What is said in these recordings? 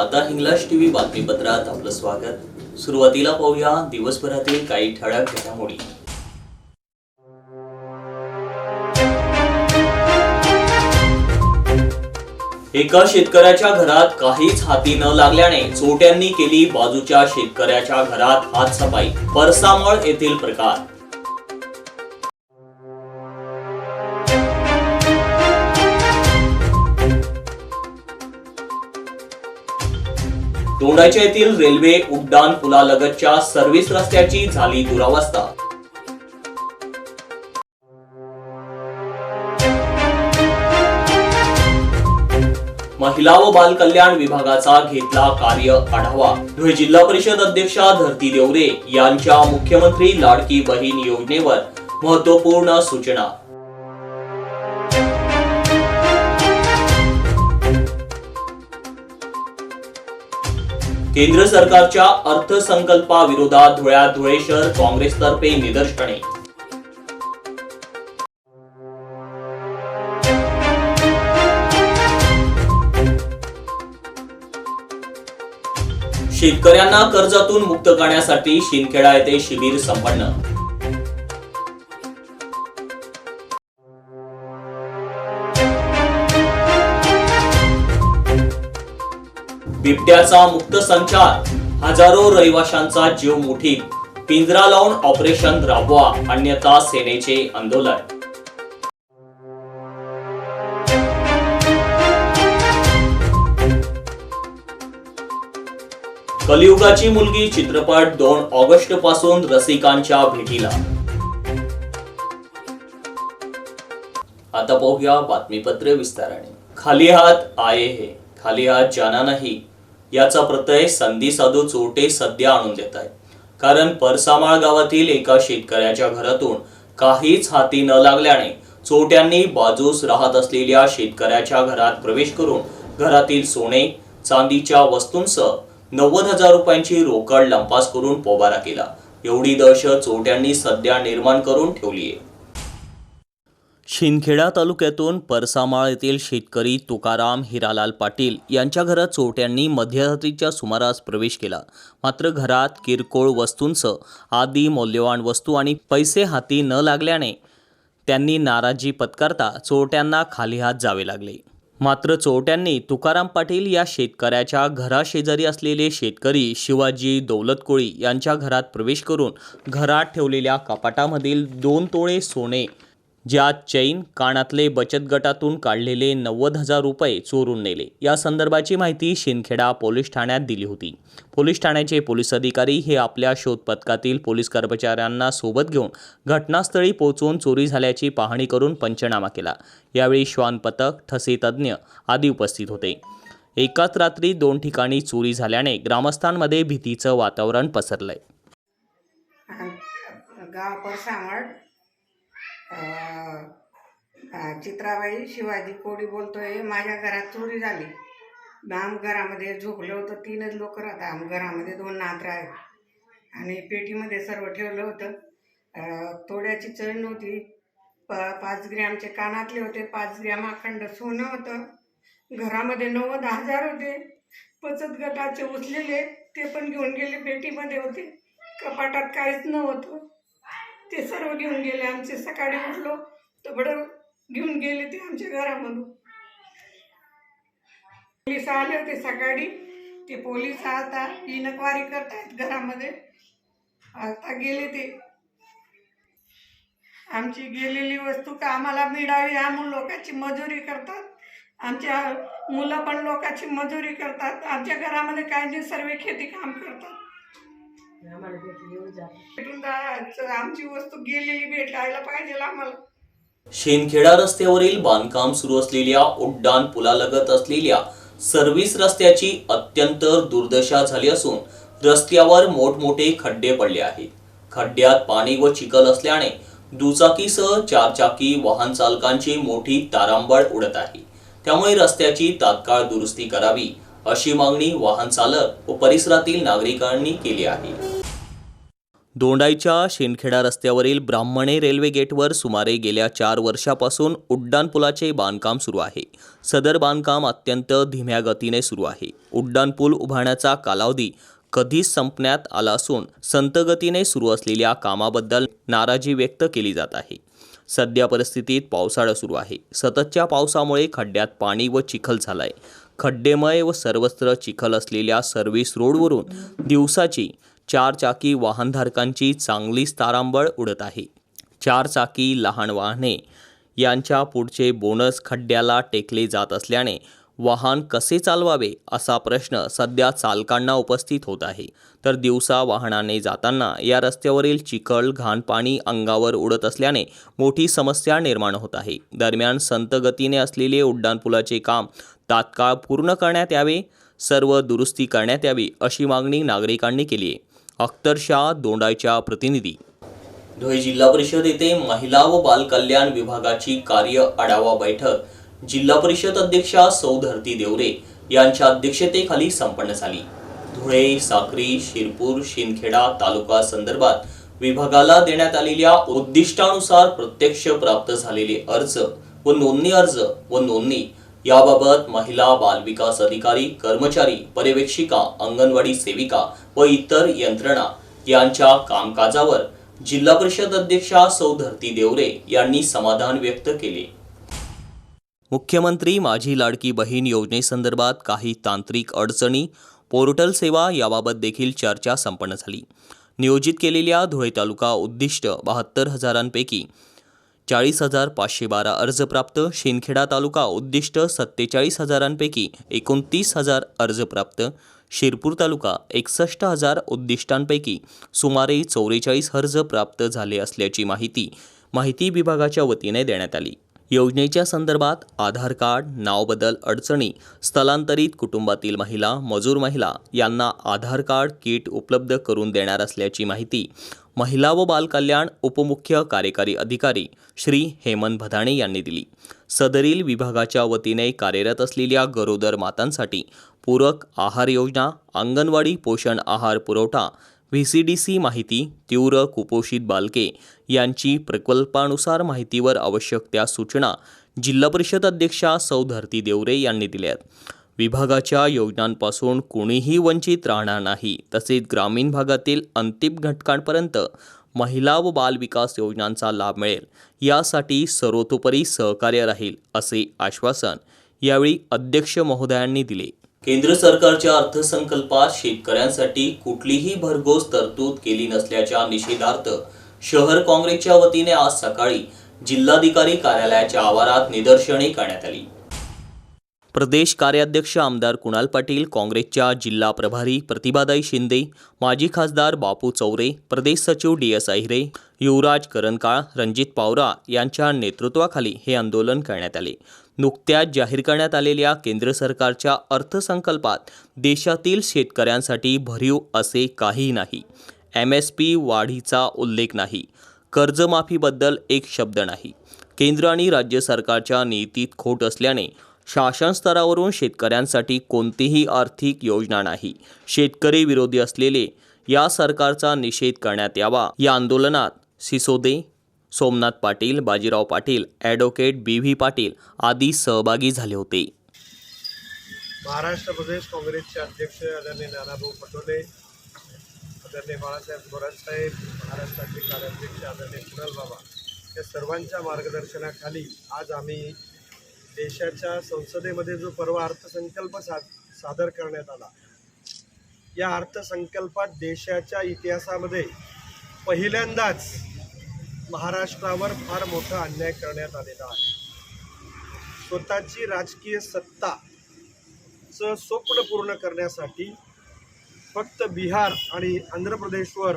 आता माता हिंगलाज टीव्ही बातमीपत्रात आपलं स्वागत. सुरुवातीला पाहूया दिवसभरातील काही ठळक घडामोडी. एका शेतकऱ्याच्या घरात काहीच हाती न लागल्याने चोट्यांनी केली बाजूच्या शेतकऱ्याच्या घरात हात सफाई परसामळ येथील प्रकार. दोंडाच्या येथील रेल्वे उड्डाण पुलालगतच्या सर्व्हिस रस्त्याची झाली दुरावस्था. महिला व बाल कल्याण विभागाचा घेतला कार्य आढावा. धुळे जिल्हा परिषद अध्यक्षा धरती देवरे यांच्या मुख्यमंत्री लाडकी बहीण योजनेवर महत्त्वपूर्ण सूचना. केंद्र सरकारच्या अर्थसंकल्पाविरोधात धुळ्यात धुळे शहर काँग्रेसतर्फे निदर्शने. शेतकऱ्यांना कर्जातून मुक्त करण्यासाठी शिंदखेडा येथे शिबिर संपन्न. बिबट्याचा मुक्त संचार. हजारो रहिवाशांचा जीव मुठी. पिंजरा लावून ऑपरेशन राबवा अन्यथा सेनेचे आंदोलन. कलियुगाची मुलगी चित्रपट दोन ऑगस्टपासून रसिकांच्या भेटीला. आता पाहूया बातमीपत्र विस्ताराने. खाली हात आये हे. खाली हात जाना नाही. याचा प्रत्यय संधी साधू चोरटे सध्या आणून देत आहेत. कारण परसामाळ गावातील एका शेतकऱ्याच्या घरातून काहीच हाती न लागल्याने चोरट्यांनी बाजूस राहत असलेल्या शेतकऱ्याच्या घरात प्रवेश करून घरातील सोने चांदीच्या वस्तूंसह नव्वद हजार रुपयांची रोकड लंपास करून पोबारा केला. एवढी दहशत चोरट्यांनी सध्या निर्माण करून ठेवली आहे. शिंदखेडा तालुक्यातून परसामाळ येथील शेतकरी तुकाराम हिरालाल पाटील यांच्या घरात चोरट्यांनी मध्यरात्रीच्या सुमारास प्रवेश केला. मात्र घरात किरकोळ वस्तूंसह आदी मौल्यवान वस्तू आणि पैसे हाती न लागल्याने त्यांनी नाराजी पत्करता चोरट्यांना खाली हात जावे लागले. मात्र चोरट्यांनी तुकाराम पाटील या शेतकऱ्याच्या घराशेजारी असलेले शेतकरी शिवाजी दौलत कोळी यांच्या घरात प्रवेश करून घरात ठेवलेल्या कपाटामधील दोन तोळे सोने ज्यात चैन कानातले बचत गटातून काढलेले नव्वद हजार रुपये चोरून नेले. या संदर्भाची माहिती शिंदखेडा पोलीस ठाण्यात दिली होती. पोलीस ठाण्याचे पोलीस अधिकारी हे आपल्या शोध पथकातील पोलीस कर्मचाऱ्यांना सोबत घेऊन घटनास्थळी पोहोचून चोरी झाल्याची पाहणी करून पंचनामा केला. यावेळी श्वान पथक ठसे तज्ज्ञ आदी उपस्थित होते. एकाच रात्री दोन ठिकाणी चोरी झाल्याने ग्रामस्थांमध्ये भीतीचं वातावरण पसरलंय. गाव चित्राबाई शिवाजी कोडी बोलतोय माझ्या घरात चोरी झाली. आम घरामध्ये झोपलं होतं तीनच लोक राहतात. आम घरामध्ये दोन नात्रा आहेत आणि पेटीमध्ये सर्व ठेवलं होतं. तोड्याची चण नव्हती. प पाच ग्रॅमचे कानातले होते पाच ग्रॅम अखंड सोनं होतं. घरामध्ये नव्वद हजार होते. बचत गटाचे उचलेले ते पण घेऊन गेले पेटीमध्ये होते. कपाटात काहीच नव्हतं. ते सर्व घेऊन गेले. आमचे सकाळी उठलो तर बडं घेऊन गेले ते आमच्या घरामधून. पोलीस आले होते सकाळी. ते पोलीस आता इनक्वारी करतायत घरामध्ये. आता गेले ते. आमची गेलेली वस्तू का आम्हाला मिळावी आम्ही लोकांची मजुरी करतात. आमच्या मुलं पण लोकांची मजुरी करतात. आमच्या घरामध्ये काही जे सर्व खेती काम करतात. भेटून जा- आमची वस्तू गेलेली भेटायला पाहिजे आम्हाला. शेंदखेडा रस्त्यावरील बांधकाम सुरू असलेल्या उड्डाण पुलालगत असलेल्या सर्व्हिस रस्त्याची अत्यंत दुर्दशा झाली असून रस्त्यावर मोठमोठे खड्डे पडले आहेत. खड्ड्यात पाणी व चिखल असल्याने दुचाकीसह चारचाकी वाहन चालकांची मोठी तारांबळ उडत आहे. त्यामुळे रस्त्याची तात्काळ दुरुस्ती करावी अशी मागणी वाहन चालक व परिसरातील नागरिकांनी केली आहे. दोंडाईच्या शिंदखेडा रस्त्यावरील ब्राह्मणे रेल्वे गेटवर सुमारे गेल्या चार वर्षापासून उड्डाणपुलाचे बांधकाम सुरू आहे. सदर बांधकाम अत्यंत धीम्या गतीने सुरू आहे. उड्डाणपूल उभारण्याचा कालावधी कधीच संपण्यात आला असून संत गतीने सुरू असलेल्या कामाबद्दल नाराजी व्यक्त केली जात आहे. सध्या परिस्थितीत पावसाळा सुरू आहे. सततच्या पावसामुळे खड्ड्यात पाणी व चिखल झालाय. खड्डेमय व सर्वत्र चिखल असलेल्या सर्व्हिस रोडवरून दिवसाची चारचाकी वाहनधारकांची चांगलीच तारांबळ उडत आहे. चारचाकी लहान वाहने यांच्या पुढचे बोनस खड्ड्याला टेकले जात असल्याने वाहन कसे चालवावे असा प्रश्न सध्या चालकांना उपस्थित होत आहे. तर दिवसा वाहनाने जाताना या रस्त्यावरील चिखल घाण पाणी अंगावर उडत असल्याने मोठी समस्या निर्माण होत आहे. दरम्यान संत गतीने असलेले उड्डाणपुलाचे काम तात्काळ पूर्ण करण्यात यावे सर्व दुरुस्ती करण्यात यावी अशी मागणी नागरिकांनी केली आहे. अख्तरशाह दोंडायच्या दोंडाईच्या प्रतिनिधी. धुळे जिल्हा परिषद येथे महिला व बालकल्याण विभागाची कार्य आढावा बैठक. जिल्हा परिषद अध्यक्षा सौ धरती देवरे यांच्या अध्यक्षतेखाली संपन्न झाली. धुळे साक्री शिरपूर शिंदखेडा तालुका संदर्भात विभागाला देण्यात आलेल्या उद्दिष्टानुसार प्रत्यक्ष प्राप्त झालेले अर्ज व नोंदणी अर्ज व नोंदणी याबाबत महिला बालविकास अधिकारी कर्मचारी पर्यवेक्षिका अंगणवाडी सेविका व इतर यंत्रणा यांच्या कामकाजावर जिल्हा परिषद अध्यक्षा सौ धरती देवरे यांनी समाधान व्यक्त केले. मुख्यमंत्री माझी लाडकी बहीण योजनेसंदर्भात काही तांत्रिक अडचणी पोर्टल सेवा याबाबत देखील चर्चा संपन्न झाली. नियोजित केलेल्या धुळे तालुका उद्दिष्ट बहात्तर हजारांपैकी चाळीस हजार पाचशे बारा अर्ज प्राप्त. शिंदखेडा तालुका उद्दिष्ट सत्तेचाळीस हजारांपैकी एकोणतीस हजार अर्ज प्राप्त. शिरपूर तालुका एकसष्ट हजार उद्दिष्टांपैकी सुमारे चौवेचाळीस अर्ज प्राप्त झाले असल्याची माहिती माहिती विभागाच्या वतीने देण्यात आली. योजनेच्या संदर्भात आधार कार्ड नाव बदल अडचणी स्थलांतरित कुटुंबातील महिला मजूर महिला यांना आधार कार्ड किट उपलब्ध करून देणार असल्याची माहिती महिला व बालकल्याण उपमुख्य कार्यकारी अधिकारी श्री हेमंत भदाणे यांनी दिली. सदरील विभागाच्या वतीने कार्यरत असलेल्या गरोदर मातांसाठी पूरक आहार योजना अंगणवाडी पोषण आहार पुरवठा व्ही सी डी सी माहिती तीव्र कुपोषित बालके यांची प्रकल्पानुसार माहितीवर आवश्यक त्या सूचना जिल्हा परिषद अध्यक्षा सौ धरती देवरे यांनी दिल्यात विभागाच्या योजनांपासून कोणीही वंचित राहणार नाही. तसेच ग्रामीण भागातील अंतिम घटकांपर्यंत महिला व बाल विकास योजनांचा लाभ मिळेल. यासाठी सर्वतोपरी सहकार्य राहील असे आश्वासन यावेळी अध्यक्ष महोदयांनी दिले. केंद्र सरकारच्या अर्थसंकल्पात शेतकऱ्यांसाठी कुठलीही भरघोस तरतूद केली नसल्याच्या निषेधार्थ शहर काँग्रेसच्या वतीने आज सकाळी जिल्हाधिकारी कार्यालयाच्या आवारात निदर्शने करण्यात आली. प्रदेश कार्याध्यक्ष आमदार कुणाल पाटील काँग्रेसच्या जिल्हा प्रभारी प्रतिभादाई शिंदे माजी खासदार बापू चौरे प्रदेश सचिव डी एस अहिरे युवराज करणकाळ रणजित पावरा यांच्या नेतृत्वाखाली हे आंदोलन करण्यात आले. नुकत्याच जाहीर करण्यात आलेल्या केंद्र सरकारच्या अर्थसंकल्पात देशातील शेतकऱ्यांसाठी भरीव असे काही नाही. एम एस पी वाढीचा उल्लेख नाही. कर्जमाफीबद्दल एक शब्द नाही. केंद्र आणि राज्य सरकारच्या नीतीत खोट असल्याने शासन स्तरावरून शेतकऱ्यांसाठी कोणतीही आर्थिक योजना नाही. शेतकरी विरोधी असलेले या सरकारचा निषेध करण्यात यावा. या आंदोलनात Sisode Somnath Patil Bajirao Patil advocate B V Patil आदी सहभागी झाले होते. महाराष्ट्र प्रदेश काँग्रेसचे अध्यक्ष आदरणीय नानाभाऊ पटोले आदरणीय बाळासाहेब थोरातसाहेब महाराष्ट्राचे कार्याध्यक्ष आदरणीय कुणाल बाबा या सर्वांच्या मार्गदर्शनाखाली आज आम्ही देशाच्या संसदेमध्ये जो परवा अर्थसंकल्प सा सादर करण्यात आला या अर्थसंकल्पात देशाच्या इतिहासामध्ये पहिल्यांदाच महाराष्ट्रावर फार मोठा अन्याय करण्यात आलेला आहे. स्वतःची राजकीय सत्ता चं स्वप्न पूर्ण करण्यासाठी फक्त बिहार आणि आंध्र प्रदेशवर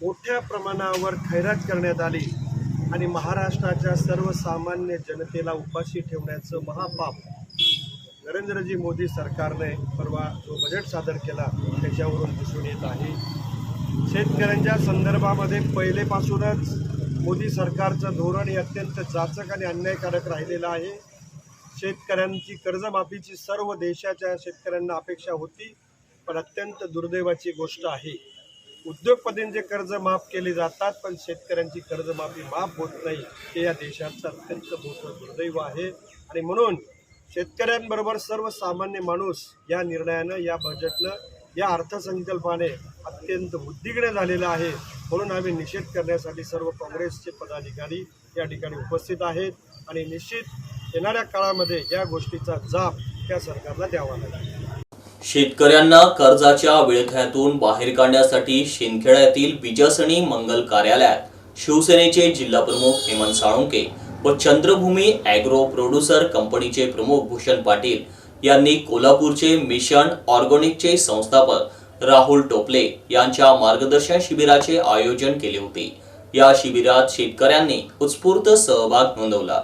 मोठ्या प्रमाणावर खैरात करण्यात आली. आणि महाराष्ट्राच्या सर्वसामान्य जनतेला उपाशी ठेवण्याचं महापाप नरेंद्रजी मोदी सरकारने परवा जो बजेट सादर केला त्याच्यावरून दिसून येत आहे. शेतकऱ्यांच्या संदर्भामध्ये पहिलेपासूनच मोदी सरकारचं धोरण हे अत्यंत जाचक आणि अन्यायकारक राहिलेलं आहे. शेतकऱ्यांची कर्जमाफीची सर्व देशाच्या शेतकऱ्यांना अपेक्षा होती पण अत्यंत दुर्दैवाची गोष्ट आहे. उद्योगपतींचे कर्ज माफ केले जातात पण शेतकऱ्यांची कर्जमाफी माफ होत नाही हे या देशाचं अत्यंत मोठं दुर्दैव आहे. आणि म्हणून शेतकऱ्यांबरोबर सर्वसामान्य माणूस या निर्णयानं या बजेटनं या अर्थसंकल्पाने अत्यंत उद्विग्न झालेला आहे. म्हणून आम्ही निषेध करण्यासाठी सर्व काँग्रेसचे पदाधिकारी या ठिकाणी उपस्थित आहेत. आणि निश्चित येणाऱ्या काळामध्ये या गोष्टीचा जाप त्या सरकारला द्यावा लागेल. शेतकऱ्यांना कर्जाच्या विळख्यातून बाहेर काढण्यासाठी शिंदखेड्यातील बिजासणी मंगल कार्यालयात शिवसेनेचे जिल्हाप्रमुख हेमंत साळुंके व चंद्रभूमी ॲग्रो प्रोड्युसर कंपनीचे प्रमुख भूषण पाटील यांनी कोल्हापूरचे मिशन ऑर्गॅनिकचे संस्थापक राहुल टोपले यांच्या मार्गदर्शन शिबिराचे आयोजन केले होते. या शिबिरात शेतकऱ्यांनी उत्स्फूर्त सहभाग नोंदवला.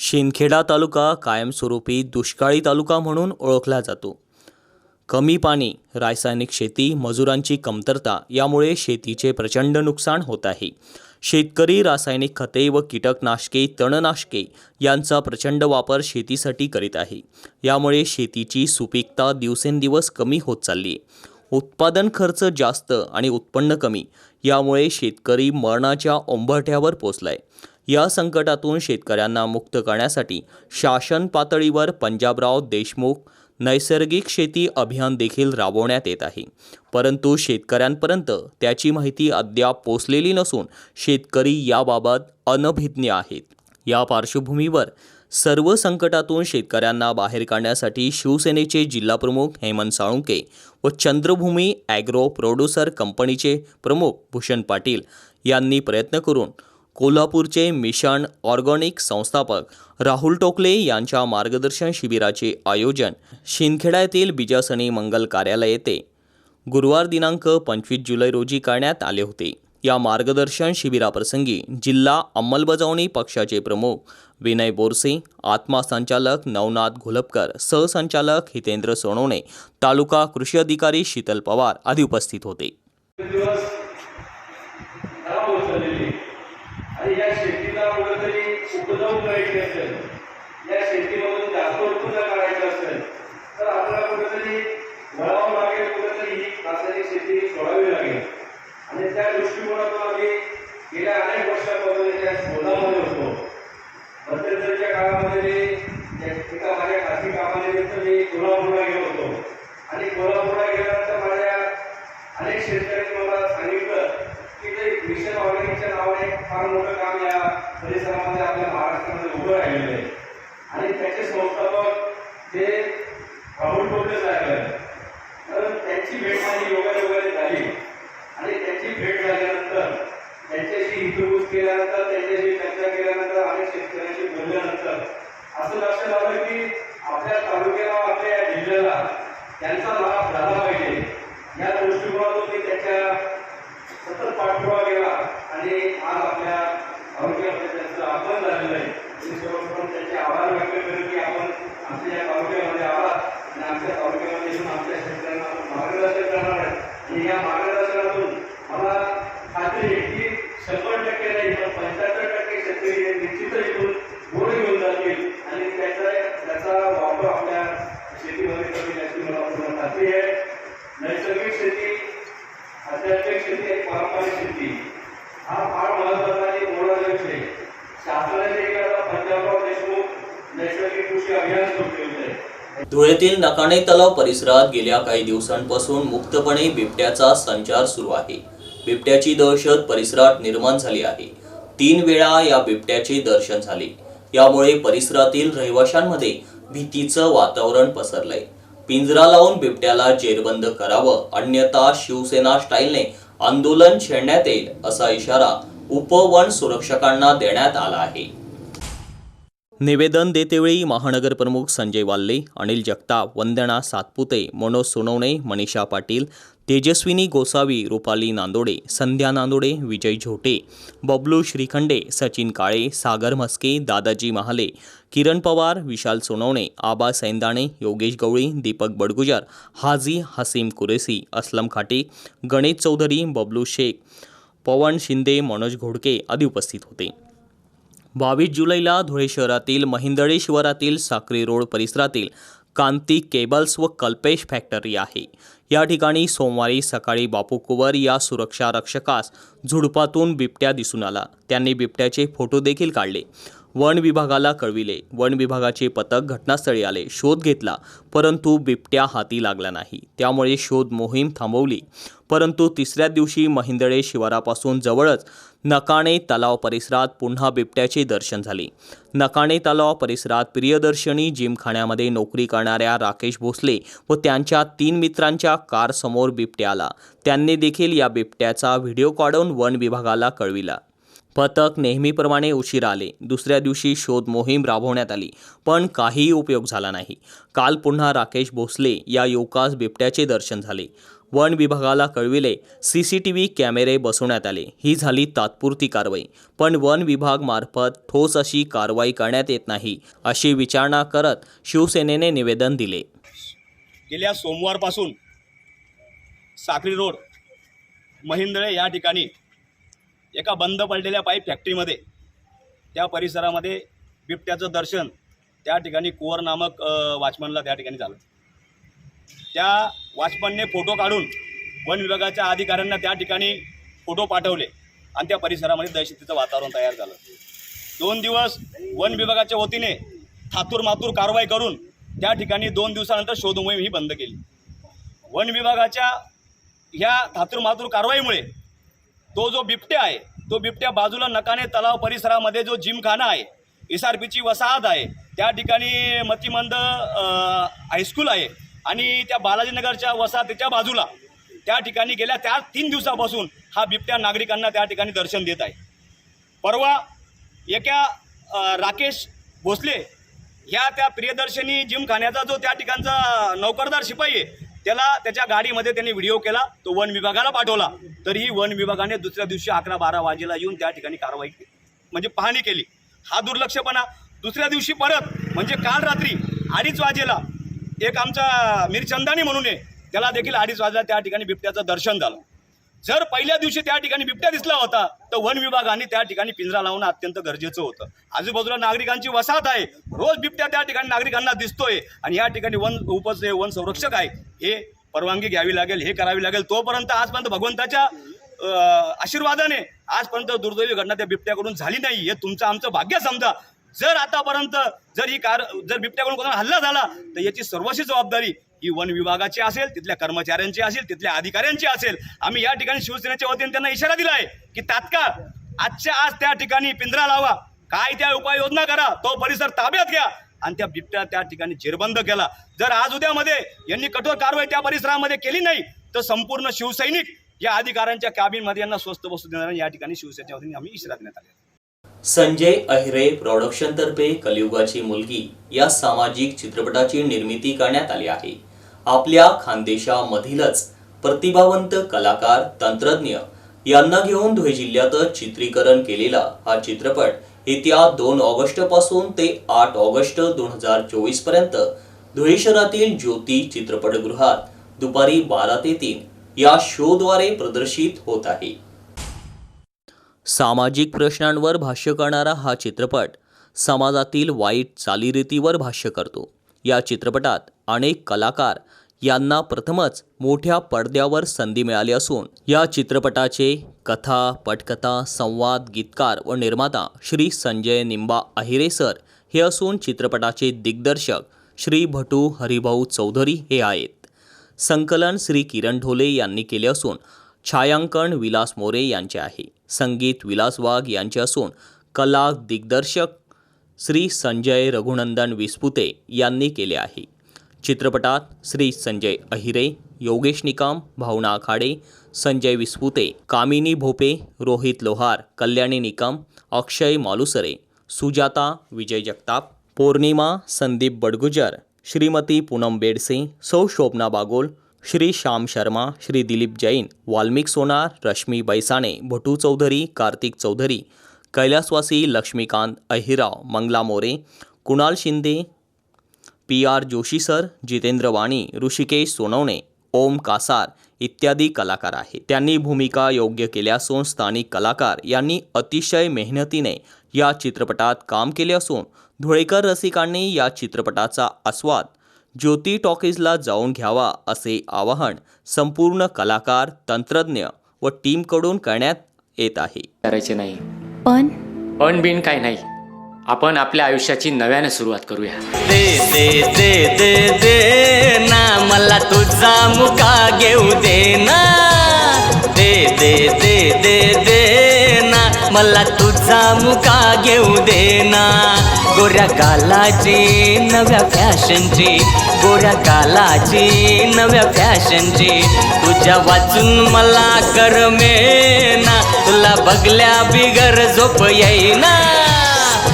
शिंदखेडा तालुका कायमस्वरूपी दुष्काळी तालुका म्हणून ओळखला जातो. कमी पाणी रासायनिक शेती मजुरांची कमतरता यामुळे शेतीचे प्रचंड नुकसान होत आहे. शेतकरी रासायनिक खते व कीटकनाशके तणनाशके यांचा प्रचंड वापर शेतीसाठी करीत आहे. यामुळे शेतीची सुपीकता दिवसेंदिवस कमी होत चालली आहे. उत्पादन खर्च जास्त आणि उत्पन्न कमी यामुळे शेतकरी मरणाच्या ओंबरठ्यावर पोचलाय या संकटातून शेतकऱ्यांना मुक्त करण्यासाठी शासन पातळीवर पंजाबराव देशमुख नैसर्गिक शेती अभियान देखील राबवण्यात येत आहे. परंतु शेतकऱ्यांपर्यंत त्याची माहिती अद्याप पोचलेली नसून शेतकरी याबाबत अनभिज्ञ आहेत. या पार्श्वभूमीवर सर्व संकटातून शेतकऱ्यांना बाहेर काढण्यासाठी शिवसेनेचे जिल्हाप्रमुख हेमंत साळुंके व चंद्रभूमी ॲग्रो प्रोड्युसर कंपनीचे प्रमुख भूषण पाटील यांनी प्रयत्न करून कोल्हापूरचे मिशन ऑर्गॅनिक संस्थापक राहुल टोकले यांच्या मार्गदर्शन शिबिराचे आयोजन शिंदखेडा येथील बिजासणी मंगल कार्यालय येथे गुरुवार दिनांक पंचवीस जुलै रोजी करण्यात आले होते. या मार्गदर्शन शिबिराप्रसंगी जिल्हा अंमलबजावणी पक्षाचे प्रमुख विनय बोरसे आत्मा संचालक नवनाथ घोलपकर सहसंचालक हितेंद्र सोनवणे तालुका कृषी अधिकारी शीतल पवार आदी उपस्थित होते दिवस खराब होत चाललेली आणि या शेतीला कुठेतरी उपजाऊ करायची असेल या शेतीमधून जास्त उत्पन्न काढायचं असेल तर आपल्याला कुठेतरी वळावं लागेल कुठेतरी ही रासायनिक शेती सोडावी लागेल. आणि त्या दृष्टिकोनातून आम्ही गेल्या अनेक वर्षापासून त्या शोधामध्ये होतो. मध्यंतरीच्या काळामध्ये मी एका माझ्या खासगी कामानिमित्त मी कोल्हापूरला गेलो होतो. आणि कोल्हापूर गेल्यानंतर माझ्या अनेक शेतकऱ्यांनी मला सांगितलं की ते मिशन ऑर्गॅनिकच्या नावाने फार मोठं काम या परिसरामध्ये आपल्या महाराष्ट्रामध्ये उभं राहिलेलं आहे. आणि त्याचे संस्थापक ते राहुल टोपले साहेब आहेत तर त्यांची भेट माझी योगायोगाने झाली. आणि त्यांची भेट झाल्यानंतर त्यांच्याशी इंटरव्ह्यूज केल्यानंतर त्यांच्याशी चर्चा केल्यानंतर अनेक शेतकऱ्यांशी बोलल्यानंतर असं लक्षात आलं की आपल्या तालुक्याला आपल्या या जिल्ह्याला त्यांचा आहे नकाणे तलाव परिसरात गेल्या काही दिवसांपासून मुक्तपणे बिबट्याचा संचार सुरू आहे. बिबट्याची दहशत परिसरात निर्माण झाली आहे. तीन वेळा या बिबट्याचे दर्शन झाले. यामुळे परिसरातील रहिवाशांमध्ये भीतीचं वातावरण पसरलंय. पिंजरा लावून बिबट्याला जेरबंद करावं अन्यथा शिवसेना स्टाईलने आंदोलन छेडण्यात येईल असा इशारा उपवन सुरक्षकांना देण्यात आला आहे. निवेदन देतेवेळी महानगर प्रमुख संजय वाल्ले अनिल जगताप वंदना सातपुते मनोज सोनवणे मनीषा पाटील तेजस्विनी गोसावी रुपाली नांदोडे संध्या नांदोडे विजय झोटे बबलू श्रीखंडे सचिन काळे सागर म्हस्के दादाजी महाले किरण पवार विशाल सोनवणे आबा सैंदाणे योगेश गवळी दीपक बडगुजर हाजी हसीम कुरेसी असलम खाटे गणेश चौधरी बबलू शेख पवन शिंदे मनोज घोडके आदी उपस्थित होते. बावीस जुलैला धुळे शहरातील महिंदळेश्वरातील साक्री रोड परिसरातील कांती केबल्स व कल्पेश फॅक्टरी आहे. या ठिकाणी सोमवारी सकाळी बापू कुवर या सुरक्षा रक्षकास झुडपातून बिबट्या दिसून आला. त्यांनी बिबट्याचे फोटो देखील काढले. वन विभागाला कळविले. वन विभागाचे पथक घटनास्थळी आले. शोध घेतला परंतु बिबट्या हाती लागला नाही. त्यामुळे शोध मोहीम थांबवली. परंतु तिसऱ्या दिवशी महिंदळे शिवारापासून जवळच नकाणे तलाव परिसरात पुन्हा बिबट्याचे दर्शन झाले. नकाणे तलाव परिसरात प्रियदर्शनी जिमखान्यामध्ये नोकरी करणाऱ्या राकेश भोसले व त्यांच्या तीन मित्रांच्या कारसमोर बिबट्या आला. त्यांनी देखील या बिबट्याचा व्हिडिओ काढून वन विभागाला कळविला. पथक नेहमीप्रमाणे उशीर आले. दुसऱ्या दिवशी शोध मोहीम राबवण्यात आली पण काहीही उपयोग झाला नाही. काल पुन्हा राकेश भोसले या युवकास बिबट्याचे दर्शन झाले. वन विभागाला कळविले. सी सी टी व्ही कॅमेरे बसवण्यात आले. ही झाली तात्पुरती कारवाई. पण वन विभाग मार्फत ठोस अशी कारवाई करण्यात येत नाही अशी विचारणा करत शिवसेनेने निवेदन दिले. गेल्या सोमवारपासून साखरी रोड महिंद्रे या ठिकाणी एका बंद पडलेल्या पाईप फॅक्टरीमध्ये त्या परिसरामध्ये बिबट्याचं दर्शन त्या ठिकाणी कुवर नामक वाचमनला वॉचमनला त्या ठिकाणी झालं. त्या वॉचमनने फोटो काढून वन विभागाच्या अधिकाऱ्यांना त्या ठिकाणी फोटो पाठवले आणि त्या परिसरामध्ये दहशतीचं वातावरण तयार झालं. दोन दिवस वन विभागाच्या वतीने थातूर मातूर कारवाई करून त्या ठिकाणी दोन दिवसानंतर शोधमोहीम ही बंद केली. वन विभागाच्या ह्या थातूर मातूर कारवाईमुळे तो जो बिबट्या आहे तो बिबट्या बाजूला नकाने तलाव परिसरामध्ये जो जिमखाना आहे एस आर पीची वसाहत आहे त्या ठिकाणी मतिमंद हायस्कूल आहे आणि त्या बालाजीनगरच्या वसाहतीच्या बाजूला त्या ठिकाणी गेल्या त्या तीन दिवसापासून हा बिबट्या नागरिकांना त्या ठिकाणी दर्शन देत आहे. परवा एका राकेश भोसले ह्या त्या प्रियदर्शनी जिमखान्याचा जो त्या ठिकाणचा नौकरदार शिपाई आहे त्याला त्याच्या गाडीमध्ये त्यांनी व्हिडिओ केला तो वन विभागाला पाठवला. तरीही वन विभागाने दुसऱ्या दिवशी अकरा बारा वाजेला येऊन त्या ठिकाणी कारवाई केली. म्हणजे पाहणी केली. हा दुर्लक्षपणा. दुसऱ्या दिवशी परत म्हणजे काल रात्री अडीच वाजेला एक आमचा मिरचंदानी म्हणून आहे. त्याला देखील अडीच वाजता त्या ठिकाणी बिबट्याचं दर्शन झालं. जर पहिल्या दिवशी त्या ठिकाणी बिबट्या दिसला होता तर वन विभागाने त्या ठिकाणी पिंजरा लावणं अत्यंत गरजेचं होतं. आजूबाजूला नागरिकांची वसाहत आहे. रोज बिबट्या त्या ठिकाणी नागरिकांना दिसतोय आणि या ठिकाणी वन उपज वन संरक्षक आहे. हे परवानगी घ्यावी लागेल हे करावी लागेल. तोपर्यंत आजपर्यंत भगवंताच्या आशीर्वादाने आजपर्यंत दुर्दैवी घटना त्या बिबट्याकडून झाली नाही. हे तुमचं आमचं भाग्य समजा. जर आतापर्यंत जर ही कार जर बिबट्याकडून कोणाला हल्ला झाला तर याची सर्वस्वी जबाबदारी ही वन विभागाची असेल तिथल्या कर्मचाऱ्यांची असेल तिथल्या अधिकाऱ्यांची असेल. आम्ही या ठिकाणी शिवसेनेच्या वतीने त्यांना इशारा दिला आहे की तात्काळ आजच्या आज त्या ठिकाणी पिंजरा लावा. काय त्या उपाययोजना करा तो परिसर ताब्यात घ्या. आणि त्या बिबट्या त्या ठिकाणी जेरबंद केला. जर आज उद्यामध्ये यांनी कठोर कारवाई त्या परिसरामध्ये केली नाही तर संपूर्ण शिवसैनिक या अधिकाऱ्यांच्या कॅबिनमध्ये यांना स्वस्त बसू देणार या ठिकाणी शिवसेनेच्या वतीने आम्ही इशारा देण्यात आले संजय अहिरे प्रॉडक्शनतर्फे कलियुगाची मुलगी या सामाजिक चित्रपटाची निर्मिती करण्यात आली आहे. आपल्या खानदेशामधीलच प्रतिभावंत कलाकार तंत्रज्ञ यांना घेऊन धुळे जिल्ह्यातच चित्रीकरण केलेला हा चित्रपट येत्या दोन ऑगस्टपासून ते आठ ऑगस्ट दोन हजार चोवीसपर्यंत धुळे शहरातील ज्योती चित्रपटगृहात दुपारी बारा ते तीन या शोद्वारे प्रदर्शित होत आहे. सामाजिक प्रश्नांवर भाष्य करणारा हा चित्रपट समाजातील वाईट चालीरीतीवर भाष्य करतो. या चित्रपटात अनेक कलाकार यांना प्रथमच मोठ्या पडद्यावर संधी मिळाली असून या चित्रपटाचे कथा पटकथा संवाद गीतकार व निर्माता श्री संजय निंबा अहिरे सर हे असून चित्रपटाचे दिग्दर्शक श्री भटू हरिभाऊ चौधरी हे आहेत. संकलन श्री किरण ढोले यांनी केले असून छायांकन विलास मोरे यांचे आहे. संगीत विलास वाघ यांचे असून कला दिग्दर्शक श्री संजय रघुनंदन विस्पुते यांनी केले आहे. चित्रपटात श्री संजय अहिरे योगेश निकाम भावना आखाडे संजय विस्पुते कामिनी भोपे रोहित लोहार कल्याणी निकम अक्षय मालुसरे सुजाता विजय जगताप पौर्णिमा संदीप बडगुजर श्रीमती पूनम बेडसे सौ शोभना बागोल श्री श्याम शर्मा श्री दिलीप जैन वाल्मिक सोनार रश्मी बैसाणे भटू चौधरी कार्तिक चौधरी कैलासवासी Laxmikant Ahirao Mangala More Kunal Shinde P R Joshi sir Jitendra Wani Rishikesh Sonawane Om Kasar इत्यादी कलाकार आहेत. त्यांनी भूमिका योग्य केल्या असून स्थानिक कलाकार यांनी अतिशय मेहनतीने या चित्रपटात काम केले असून धुळेकर रसिकांनी या चित्रपटाचा आस्वाद ज्योती टॉकीजला जाऊन घ्यावा असे आवाहन संपूर्ण कलाकार तंत्रज्ञ व टीमकडून करण्यात येत आहे. करायचे नाही. पण? पण बिन काय नाही. आपण आपल्या आयुष्याची नव्याने सुरुवात करूया. दे दे दे दे दे ना मला तुझा मुका घेऊ दे ना. दे दे दे दे दे ना मला तुझा मुका घेऊ दे ना. गोऱ्या कालाची नव्या फॅशनची. गोऱ्या कालाची नव्या फॅशनची. तुझ्या वाचून मला कर ना. तुला बघल्या बिगर झोप येईना.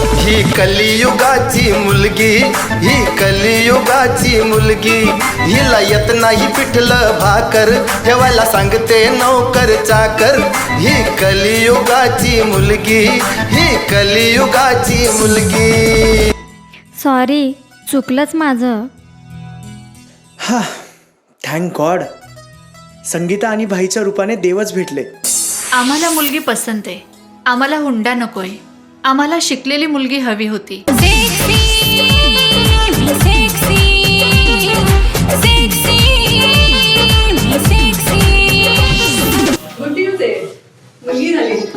ही कलियुगाची मुलगी ही कलियुगाची मुलगी. हिला येत नाही पिठलं भाकर ठेवायला सांगते नौकर चाकर. ही कलियुगाची मुलगी ही कलियुगाची मुलगी. सॉरी चुकलंच माझं. हा थँक गॉड संगीता आणि भाईच्या रूपाने देवच भेटले. आम्हाला मुलगी पसंत आहे. आम्हाला हुंडा नकोय. आम्हाला शिकलेली मुलगी हवी होती.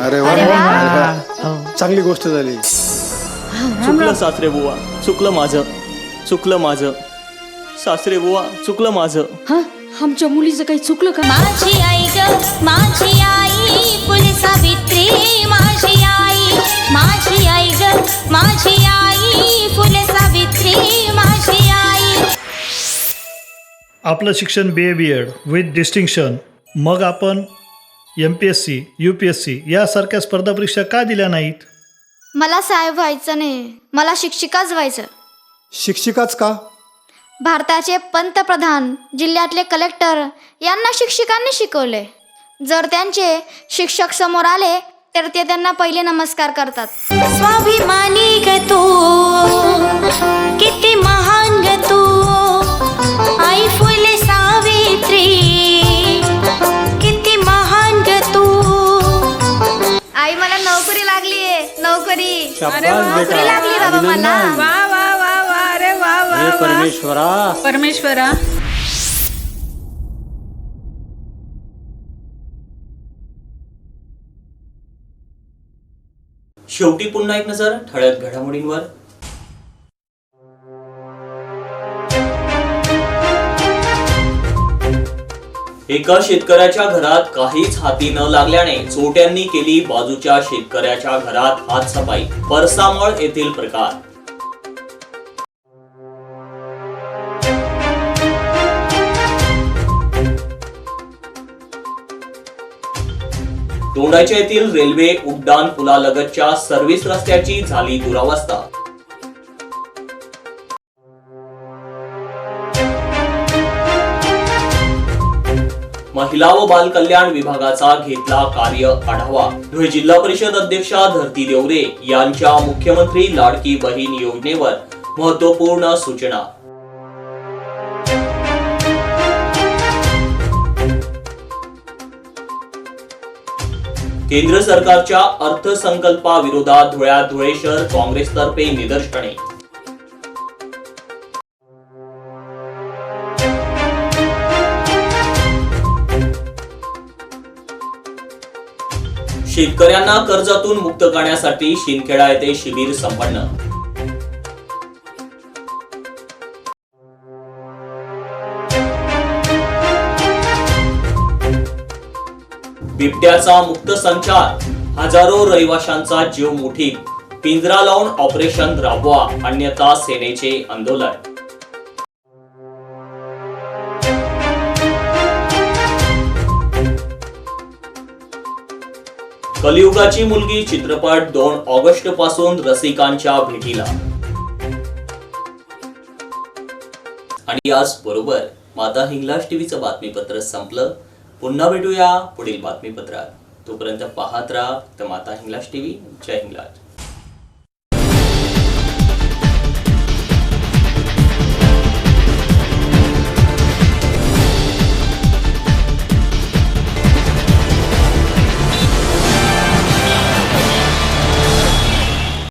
अरे वा. चांगली गोष्ट झाली. चुकलं सासरे बुवा चुकलं माझं चुकलं माझं. सासरे बुवा चुकलं माझं. हा आमच्या मुलीचं काही चुकलं का? माझी आई ग माझी आई फुले सावित्री माझी आई. माझी आई ग माझी आई फुले सावित्री माझी आई. आपलं शिक्षण B A B Ed with distinction मग आपण M P S C U P S C यासारख्या स्पर्धा परीक्षा का दिल्या नाहीत? मला साहेब व्हायचं नाही. मला शिक्षिकाच व्हायचं. शिक्षिकाच का? भारताचे पंतप्रधान जिल्ह्यातले कलेक्टर यांना शिक्षकांनी शिकवले. जर त्यांचे शिक्षक समोर आले तर ते त्यांना पहिले नमस्कार करतात. स्वाभिमानी ग तू किती महान ग तू. आई फुले सावित्री किती महान ग तू. आई मला नोकरी लागलीये नोकरी. नोकरी लागली बाबा मला. वा वा वा वा. अरे वा वा. परमेश्वरा. परमेश्वरा. शेवटी पुन्हा एक नजर ठळक घडामोडींवर. एका शेतकऱ्याच्या घरात काहीच हाती न लागल्याने चोट्यांनी केली बाजूच्या शेतकऱ्याच्या घरात हातसफाई परसामळ येथील प्रकार. दोंडाच्या येथील रेल्वे उड्डाण पुलालगतच्या सर्व्हिस रस्त्याची झाली दुरावस्था. महिला व बाल कल्याण विभागाचा घेतला कार्य आढावा. धुळे जिल्हा परिषद अध्यक्षा धरती देवरे यांच्या मुख्यमंत्री लाडकी बहीण योजनेवर महत्त्वपूर्ण सूचना. केंद्र सरकारच्या अर्थसंकल्पाविरोधात धुळ्यात धुळे शहर काँग्रेसतर्फे निदर्शने. शेतकऱ्यांना कर्जातून मुक्त करण्यासाठी शिंदखेडा येथे शिबिर संपन्न. बिबट्याचा मुक्त संचार. हजारो रहिवाशांचा जीव मुठी. पिंजरा लावून ऑपरेशन राबवा अन्यथा सेनेचे आंदोलन. कलियुगाची मुलगी चित्रपट दोन ऑगस्टपासून रसिकांच्या भेटीला. आणि आज बरोबर. माता हिंगलाज टीव्हीचं बातमीपत्र संपलं. पुन्हा भेटूया पुढील बातमीपत्रात. तोपर्यंत पाहत राहा तर माता हिंगलाज टी व्ही जय हिंगलाज.